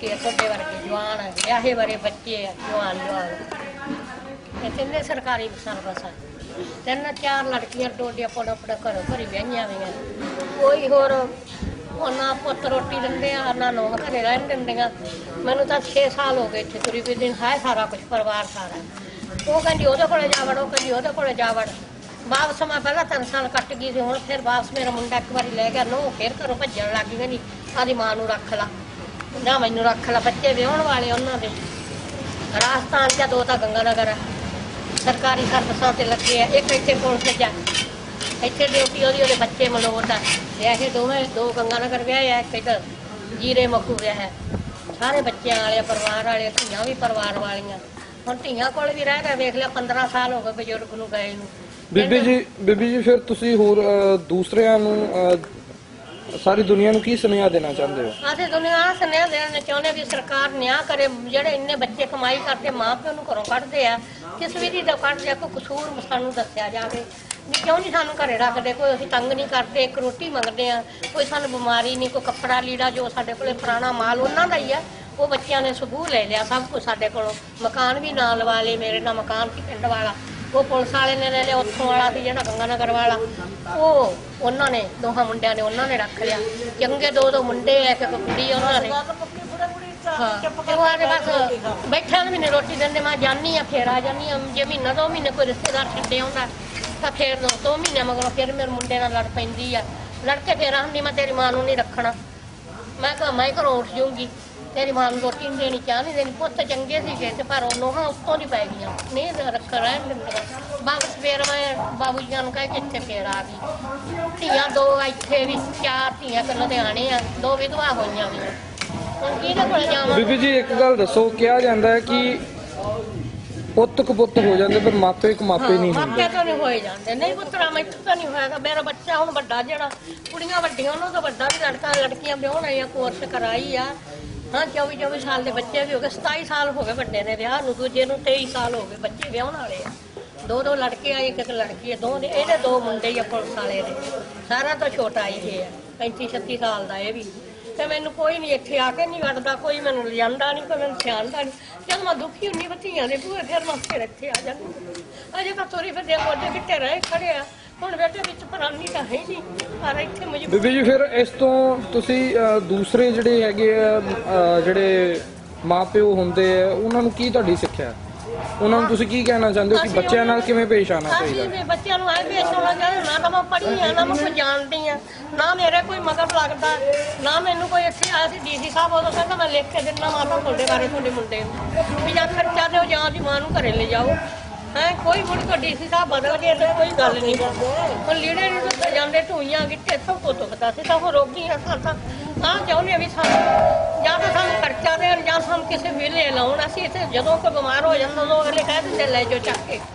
ਲੜਕੇ ਤੁਹਾਡੇ ਵਰਗੇ ਜਵਾਨ ਆ ਵਿਆਹੇ ਬਾਰੇ ਬੱਚੇ ਆ, ਜਵਾਨ ਜਵਾਨ। ਇਹ ਤਿੰਨੇ ਸਰਕਾਰੀ ਸਰਵਿਸ ਆ। ਤਿੰਨ, ਚਾਰ ਲੜਕੀਆਂ ਟੋਡੀਆਂ ਪੜਾ ਪੜਾ ਘਰੋਂ ਭਰੀ ਵਿਆਹੀਆਂ ਹੋਈਆਂ। ਕੋਈ ਹੋਰ, ਉਹਨਾਂ ਪੁੱਤ ਰੋਟੀ ਦਿੰਦੇ ਆ ਨਾ ਨੋ ਘਰੇ ਰਹਿਣ ਦਿੰਦੀਆਂ। ਮੈਨੂੰ ਤਾਂ 6 ਸਾਲ ਹੋ ਗਏ ਇੱਥੇ ਤੁਰੀ ਵੀ ਦਿਨ ਹੈ ਸਾਰਾ ਕੁਝ ਪਰਿਵਾਰ ਸਾਰਾ। ਉਹ ਕਹਿੰਦੀ, ਉਹਦੇ ਕੋਲੇ ਜਾ ਵੜ ਉਹ ਕਹਿੰਦੀ, ਉਹਦੇ ਕੋਲੇ ਜਾ ਵੜ ਵਾਪਸ ਮੈਂ ਪਹਿਲਾਂ ਤਿੰਨ ਸਾਲ ਕੱਟ ਗਈ ਸੀ, ਹੁਣ ਫਿਰ ਵਾਪਸ ਮੇਰਾ ਮੁੰਡਾ ਇੱਕ ਵਾਰੀ ਲੈ ਗਿਆ ਨੋ ਫਿਰ ਘਰੋਂ ਭੱਜਣ ਲੱਗ ਗਈ ਨਹੀਂ ਆਦੀ ਮਾਂ ਨੂੰ ਰੱਖ ਲਾ। ਨਾ ਮੈਨੂੰ ਰੱਖ ਲਾ ਬੱਚੇ ਵਿਆਹਣ ਵਾਲੇ ਉਹਨਾਂ ਦੇ। ਰਾਜਸਥਾਨ ਚ ਦੋ ਤਾਂ ਗੰਗਾਨਗਰ ਆ। ਸਰਕਾਰੀ ਸਰਵਿਸਾਂ ਤੇ ਲੱਗੇ ਆ ਇੱਕ ਇੱਥੇ ਪੁਲਿਸ ਚ ਆ। ਇੱਥੇ ਡਿਊਟੀ ਉਹਦੀ ਉਹਦੇ ਬੱਚੇ ਮਲੋਟ ਆ। ਵਿਆਹੇ ਦੋਵੇਂ ਦੋ ਗੰਗਾਨਗਰ ਵਿਆਹ ਆ ਇੱਕ ਇੱਧਰ ਜੀਰੇ ਮੱਕੂ ਵਿਆਹ ਹੈ ਸਾਰੇ ਬੱਚਿਆਂ ਵਾਲੇ ਆ, ਪਰਿਵਾਰ ਵਾਲੇ ਧੀਆਂ ਵੀ ਪਰਿਵਾਰ ਵਾਲੀਆਂ। ਹੁਣ ਧੀਆਂ ਕੋਲ ਵੀ ਰਹਿ ਗਿਆ ਵੇਖ ਲਿਆ 15 ਸਾਲ ਹੋ ਗਏ ਬਜ਼ੁਰਗ ਨੂੰ ਗਏ ਨੂੰ। ਬੀਬੀ ਜੀ ਬੀਬੀ ਜੀ ਫਿਰ ਤੁਸੀਂ ਹੋਰ ਅ, ਦੂਸਰਿਆਂ ਨੂੰ ਅ, ਸਾਰੀ ਦੁਨੀਆ ਨੂੰ ਕੀ ਸੁਨੇਹਾ ਦੇਣਾ ਚਾਹੁੰਦੇ ਹੋ? ਆਥੇ ਦੁਨੀਆ ਆਹ ਸੁਨੇਹਾ ਦੇਣਾ ਚਾਹੁੰਦੇ ਵੀ ਸਰਕਾਰ ਨਿਆਂ ਕਰੇ, ਜਿਹੜੇ ਇੰਨੇ ਬੱਚੇ ਕਮਾਈ ਕਰਦੇ ਮਾਂ ਪਿਓ ਨੂੰ ਘਰੋਂ ਕੱਢਦੇ ਆ, ਕਿਸ ਵਿਧੀ ਦਾ ਕੱਢਦੇ ਆ, ਕੋਈ ਕਸੂਰ ਸਾਨੂੰ ਦੱਸਿਆ ਜਾਵੇ। ਵੀ ਕਿਉਂ ਨਹੀਂ ਸਾਨੂੰ ਘਰੇ ਰੱਖਦੇ, ਕੋਈ ਅਸੀਂ ਤੰਗ ਨਹੀਂ ਕਰਦੇ, ਇੱਕ ਰੋਟੀ ਮੰਗਦੇ ਆ, ਕੋਈ ਸਾਨੂੰ ਬਿਮਾਰੀ ਨਹੀਂ, ਕੋਈ ਕੱਪੜਾ ਲੀੜਾ ਜੋ ਸਾਡੇ ਕੋਲੇ ਪੁਰਾਣਾ ਮਾਲ ਉਹਨਾਂ ਦਾ ਹੀ ਆ, ਉਹ ਬੱਚਿਆਂ ਨੇ ਸਬੂਹ ਲੈ ਲਿਆ ਸਭ ਕੁਝ ਸਾਡੇ ਕੋਲੋਂ। ਮਕਾਨ ਵੀ ਨਾਲ ਲਵਾ ਲਏ ਮੇਰੇ ਨਾਲ, ਮਕਾਨ ਕੀ ਪਿੰਡ ਵਾਲਾ। ਉਹ ਪੁਲਿਸ ਵਾਲੇ ਨੇ ਲੈ ਲਿਆ, ਉੱਥੋਂ ਵਾਲਾ ਸੀ ਜਿਹੜਾ ਗੰਗਾ ਨਗਰ ਵਾਲਾ। ਉਹ ਉਹਨਾਂ ਨੇ, ਦੋਹਾਂ ਮੁੰਡਿਆਂ ਨੇ ਉਹਨਾਂ ਨੇ ਰੱਖ ਲਿਆ। ਚੰਗੇ ਦੋ ਦੋ ਮੁੰਡੇ ਆ, ਇੱਕ ਕੁੜੀ ਉਹਨਾਂ ਨੇ। ਹਾਂ, ਤੇ ਬਸ ਬੈਠਿਆਂ ਨੂੰ ਵੀ ਨਹੀਂ ਰੋਟੀ ਦਿੰਦੇ, ਮੈਂ ਜਾਨੀ ਆ, ਫੇਰ ਆ ਜਾਨੀ ਆ। ਜੇ ਮਹੀਨਾ, ਦੋ ਮਹੀਨੇ ਕੋਈ ਰਿਸ਼ਤੇਦਾਰ ਛੱਡੇ ਆਉਂਦਾ, ਤਾਂ ਫੇਰ ਦੋ ਦੋ ਮਹੀਨੇ ਮਗਰੋਂ ਫਿਰ ਮੇਰੇ ਮੁੰਡੇ ਨਾਲ ਲੜ ਪੈਂਦੀ ਆ। ਲੜ ਕੇ ਫੇਰ ਆਂਦੀ ਮੈਂ ਤੇਰੀ ਮਾਂ ਨੂੰ ਨਹੀਂ ਰੱਖਣਾ। ਮੈਂ ਕਿਹਾ, ਮੈਂ ਘਰੋਂ ਉੱਠ ਜਾਊਂਗੀ। ਤੇਰੀ ਮਾਂ ਨੂੰ ਰੋਟੀ ਨਹੀਂ ਦੇਣੀ ਚਾਹ ਨਹੀਂ ਦੇਣੀ। ਪੁੱਤ ਚੰਗੇ ਸੀਗੇ ਤੇ ਪਰ ਉਹ ਨੋਹਾਂ ਉੱਤੋਂ ਦੀ ਪੈ ਗਈਆਂ। ਨਹੀਂ ਰੱਖ ਰਹਿਣ ਦਿੰਦੇ ਵਾਪਸ ਫੇਰ ਮੈਂ ਬਾਬੂ ਜੀ ਨੂੰ ਕਹਿ ਕੇ ਇੱਥੇ ਫੇਰ ਆ ਗਈ। ਧੀਆਂ ਦੋ ਇੱਥੇ ਵੀ ਚਾਰ ਧੀਆਂ ਕਰ ਲੁਧਿਆਣੇ ਆ। ਦੋ ਵਿਧਵਾ ਹੋਈਆਂ ਵੀ। ਹੁਣ ਕਿਹਦੇ ਕੋਲ ਜਾਵਾਂ? ਬੀਬੀ ਜੀ ਇੱਕ ਗੱਲ ਦੱਸੋ ਕਿਹਾ ਜਾਂਦਾ ਹੈ ਕਿ ਪੁੱਤ ਕਪੁੱਤ ਹੋ ਜਾਂਦੇ ਪਰ ਮਾਪੇ ਕਮਾਪੇ ਨਹੀਂ ਹੁੰਦੇ। ਮਾਪੇ ਤੋਂ ਨਹੀਂ ਹੋਏ ਜਾਂਦੇ। ਨਹੀਂ ਪੁੱਤਰਾ ਮੈਥੋਂ ਤਾਂ ਨਹੀਂ ਹੋਇਆਗਾ। ਮੇਰਾ ਬੱਚਾ ਹੁਣ ਵੱਡਾ ਜਿਹੜਾ ਕੁੜੀਆਂ ਵੱਡੀਆਂ ਉਹਨਾਂ ਤੋਂ ਵੱਡਾ ਵੀ ਲੜਕਾ ਲੜਕੀਆਂ ਵਿਆਹਣ ਆਈਆਂ ਕੋਰਸ ਕਰਾਈ ਆ। ਹਾਂ 24 24 ਸਾਲ ਦੇ ਬੱਚੇ ਵੀ ਹੋ ਗਏ 27 ਸਾਲ ਹੋ ਗਏ ਵੱਡੇ ਦੇ ਵਿਆਹ ਨੂੰ, ਦੂਜੇ ਨੂੰ 23 ਸਾਲ ਹੋ ਗਏ ਬੱਚੇ ਵਿਆਹਣ ਵਾਲੇ ਆ। ਦੋ ਦੋ ਲੜਕੇ ਆ ਇੱਕ ਇੱਕ ਲੜਕੀ ਆ, ਦੋ ਨੇ, ਇਹਦੇ ਦੋ ਮੁੰਡੇ ਹੀ ਆ ਪੁਲਿਸ ਵਾਲੇ ਦੇ। ਸਾਰਾ ਤੋਂ ਛੋਟਾ ਹੀ ਇਹ ਆ 35 36 ਸਾਲ ਦਾ ਇਹ ਵੀ। ਤੇ ਮੈਨੂੰ ਕੋਈ ਨਹੀਂ ਇੱਥੇ ਆ ਕੇ ਨਹੀਂ ਵੜਦਾ, ਕੋਈ ਮੈਨੂੰ ਲਿਆਂਦਾ ਨਹੀਂ ਕੋਈ ਮੈਨੂੰ ਸਿਆਣਦਾ ਨਹੀਂ ਜਦ ਮੈਂ ਦੁਖੀ ਹੁੰਨੀ ਬੱਤੀਆਂ ਦੇ ਭੂਏ ਫਿਰ ਮੈਂ ਫਿਰ ਇੱਥੇ ਆ ਜਾਂਦੀ। ਅਜੇ ਤਾਂ ਤੋਰੀ ਫਿਰ ਦੇ ਮੋਢੇ ਕਿੱਥੇ ਰਹੇ ਖੜੇ ਹੁਣ ਬੇਟੇ ਵਿੱਚ ਪਰਾਨੀ ਤਾਂ ਹੈ ਹੀ ਨਹੀਂ ਪਰ ਇੱਥੇ ਮਜਬੂਰ ਬੀਬੀ ਜੀ ਫਿਰ ਇਸ ਤੋਂ ਤੁਸੀਂ ਦੂਸਰੇ ਜਿਹੜੇ ਹੈਗੇ ਆ ਜਿਹੜੇ ਮਾਪਿਓ ਹੁੰਦੇ ਆ ਉਹਨਾਂ ਨੂੰ ਕੀ ਤੁਹਾਡੀ ਸਿੱਖਿਆ? ਉਹਨਾਂ ਨੂੰ ਤੁਸੀਂ ਕੀ ਕਹਿਣਾ ਚਾਹੁੰਦੇ ਹੋ ਕਿ ਅਸੀਂ ਬੱਚਿਆਂ ਨਾਲ ਕਿਵੇਂ ਪੇਸ਼ ਅਸੀਂ ਚਾਹੀਦਾ? ਵੀ ਬੱਚਿਆਂ ਨੂੰ ਐ ਪੇਸ਼ ਆਉਣਾ ਚਾਹੀਦਾ ਨਾ ਤਾਂ ਮੈਂ ਪੜ੍ਹੀ ਆ ਨਾ ਮੈਂ ਜਾਣਦੀ ਆ ਨਾ ਮੇਰੇ ਕੋਈ ਮਗਰ ਲੱਗਦਾ ਨਾ ਮੈਨੂੰ ਕੋਈ ਇੱਥੇ ਆਇਆ ਸੀ ਡੀਸੀ ਸਾਹਿਬ ਉਦੋਂ ਕਹਿੰਦਾ ਮੈਂ ਲਿਖ ਕੇ ਦਿੰਦਾ ਮਾਤਾ ਤੁਹਾਡੇ ਬਾਰੇ ਤੁਹਾਡੇ ਮੁੰਡੇ ਨੂੰ। ਵੀ ਜਾਂ ਖਰਚਾ ਦਿਓ ਜਾਂ ਦੀ ਮਾਂ ਨੂੰ ਘਰੇ ਲੈ ਜਾਓ। ਹੈ, ਕੋਈ ਮੁੜ ਕੇ ਡੀਸੀ ਸਾਹਿਬ ਬਦਲ ਗਏ ਤੇ ਕੋਈ ਗੱਲ ਨਹੀਂ। ਹੁਣ ਲੀੜੇ ਨੂੰ ਧੁੱਤੇ ਜਾਂਦੇ, ਧੂਈਆਂ, ਗਿੱਟੇ, ਸਭ ਕੁਝ ਧੁੱਕਦਾ ਸੀ ਤਾਂ ਉਹ ਰੋਗੀ ਆ ਸਾਡਾ ਆ ਚਾਹੁੰਦੇ ਆ ਵੀ ਸਾਨੂੰ ਜਾਂ ਤਾਂ ਸਾਨੂੰ ਖਰਚਾ ਦੇਣ, ਜਾਂ ਸਾਨੂੰ ਕਿਸੇ ਵੇਲੇ ਲਾਉਣ। ਅਸੀਂ ਇੱਥੇ ਜਦੋਂ ਕੋਈ ਬਿਮਾਰ ਹੋ ਜਾਂਦਾ, ਉਦੋਂ ਅਗਲੇ ਕਹਿ ਦਿੰਦੇ, ਲੈ ਜਾਓ ਚੱਕ ਕੇ।